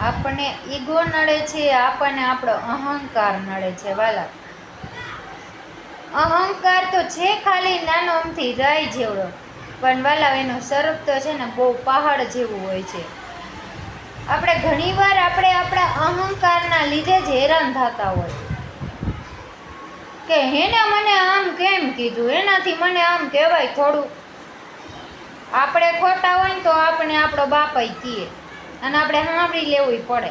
આપણને ઈગો નડે છે, આપણને આપણો અહંકાર નડે છે, વાલા. અહંકાર તો છે ખાલી નાનો અમથી રાય જેવડો. પણ વાલા, એનો સ્વરૂપ તો છે ને બહુ પહાડ જેવું હોય છે. આપણે ઘણીવાર આપણે આપણા અહંકારના લીધે જ હેરાન થતા હોય. કે હેને મને આમ કેમ કીધું? એનાથી મને આમ કહેવાય થોડું. આપણે ખોટા હોય ને તો આપણે આપણો બાપાઈ કહીએ અને આપણે સાંભળી લેવું પડે.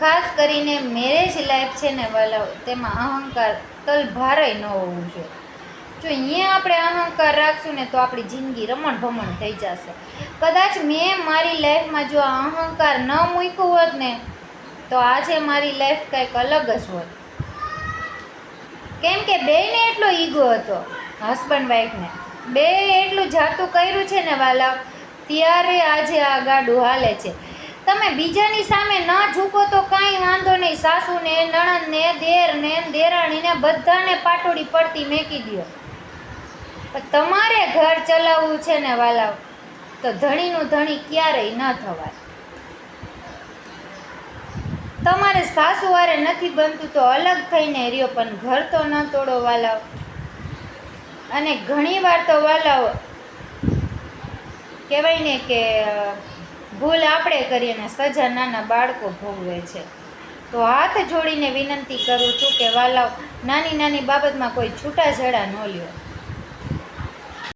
ખાસ કરીને મેરેજ લાઈફ છે ને વાલા તેમાં અહંકાર તલ ભારે ન હોવું જોઈએ. જો અહીંયા આપણે અહંકાર રાખશું ને તો આપણી જિંદગી રમણ ભમણ થઈ જશે. કદાચ મેં મારી લાઈફમાં જો આ અહંકાર ન મૂક્યું હોત ને, તો આજે મારી લાઈફ કંઈક અલગ જ હોત. કેમ કે બેને એટલો ઈગો હતો, હસબન્ડ વાઈફને. બે એટલું જાતું કર્યું છે ને વાલા ત્યારે આજે આ ગાડું હાલે છે. તમે બીજાની સામે ન ઝૂકો તો કાંઈ વાંધો નહીં. સાસુને, નણંદને, દેરને, દેરાણીને બધાને પાટોડી પડતી મેકી દો પણ તમારે ઘર ચલાવવું છે ને વાલા તો ધણીનું ધણી ક્યારેય ન થવાય. તમારે સાસુવારે નથી બનતું તો અલગ થઈને રહ્યો, પણ ઘર તો ન તોડો વાલાવ અને ઘણીવાર તો વાલાવ કહેવાય ને કે ભૂલ આપણે કરીએ ને સજા નાના બાળકો ભોગવે છે. તો હાથ જોડીને વિનંતી કરું છું કે વાલાવ નાની નાની બાબતમાં કોઈ છૂટાછેડા ન લ્યો.